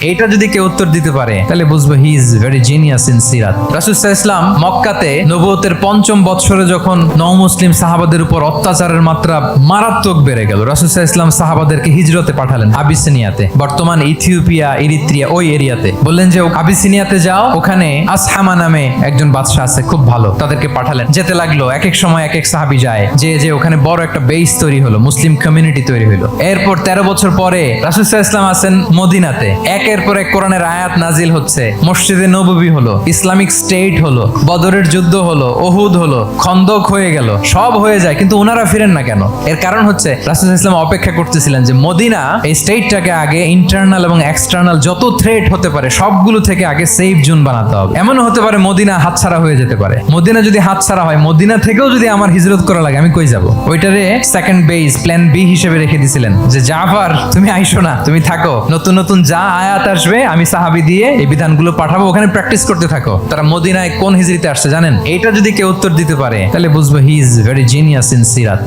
এইটা যদি কেউ উত্তর দিতে পারে, তাহলে বুঝব he is very genius in সিরাত রাসুসাহ ইসলাম মক্কাতে নবুয়তের পঞ্চম বৎসরে যখন নও মুসলিম সাহাবাদের উপর অত্যাচারের মাত্রা মারাত্মক বেড়ে গেল রাসুসাহ ইসলাম সাহাবাদেরকে হিজরতে পাঠালেন আবিসিনিয়াতে। বর্তমান ইথিওপিয়া, ইরিত্রিয়া ওই এরিয়াতে। বললেন যে, আবিসিনিয়াতে যাও, ওখানে আসহামা নামে একজন বাদশাহ আছে, খুব ভালো, তাদেরকে পাঠালেন। যেতে লাগল এক এক সময় এক এক সাহাবি যায়, যে যে, ওখানে বড় একটা বেস তৈরি হলো, মুসলিম কমিউনিটি তৈরি হলো। এরপর তেরো বছর পরে রাসুসাহ ইসলাম আছেন মদিনাতে। একের পর এক কোরআনের আয়াত নাজিল হচ্ছে। মসজিদে নববী হলো, ইসলামিক স্টেট হলো, বদরের যুদ্ধ হলো, ওহুদ হলো, খন্দক হয়ে গেল, সব হয়ে যায়, কিন্তু ওনারা ফিরেন না কেন? এর কারণ হচ্ছে, রাসুল ইসলাম অপেক্ষা করতেছিলেন যে মদিনা, এই স্টেটটাকে আগে ইন্টারনাল এবং এক্সটার্নাল যত থ্রেট হতে পারে, সবগুলো থেকে আগে সেফ জোন বানাতে হবে। এমনও হতে পারে মদিনা হাতছাড়া হয়ে যেতে পারে। মদিনা যদি হাতছাড়া হয়, মদিনা থেকেও যদি আমার হিজরত করা লাগে, আমি কই যাব? ওইটারে সেকেন্ড বেস প্ল্যান বি হিসেবে রেখে দিছিলেন যে, জাফার, তুমি আইসো না, তুমি থাকো। নতুন নতুন যা আয়াত আসবে, আমি সাহাবি দিয়ে এই বিধানগুলো পাঠাবো, ওখানে প্র্যাকটিস করতে থাকো। তারা মদিনায় কোন হিজরিতে আসছে জানেন? এইটা যদি কেউ উত্তর দিতে পারে, তাহলে বুঝব he is very genius in সিরাত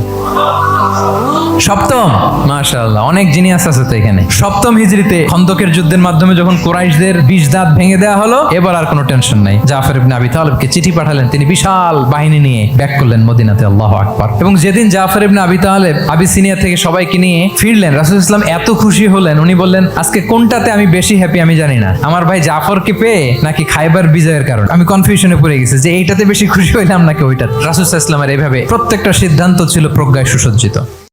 সপ্তম, মাশাআল্লাহ, অনেক জিনিয়াস আছে তো এখানে। সপ্তম হিজরিতে খন্দকের যুদ্ধের মাধ্যমে যখন কোরাইশদের বিষ দাঁত ভেঙে দেওয়া হলো, এবার আর কোনো টেনশন নাই। জাফর ইবনে আবি তালেবকে চিঠি পাঠালেন, তিনি বিশাল বাহিনী নিয়ে ব্যাক করলেন মদিনাতে, আল্লাহ আকবার। এবং যেদিন জাফর ইবনে আবি তালেব আবিসিনিয়া থেকে সবাইকে নিয়ে ফিরলেন, রাসূল ইসলাম এত খুশি হলেন, উনি বললেন, আজকে কোনটাতে আমি বেশি হ্যাপি আমি জানি না। আমার ভাই জাফরকে পেয়ে নাকি খাইবার বিজয়ের কারণ। আমি কনফিউশনে পড়ে গেছি যে এইটাতে বেশি খুশি হইলাম নাকি ওইটাতে। রাসুল ইসলামের এইভাবে প্রত্যেকটা সিদ্ধান্ত ছিল প্রজ্ঞায় সুসজ্জিত।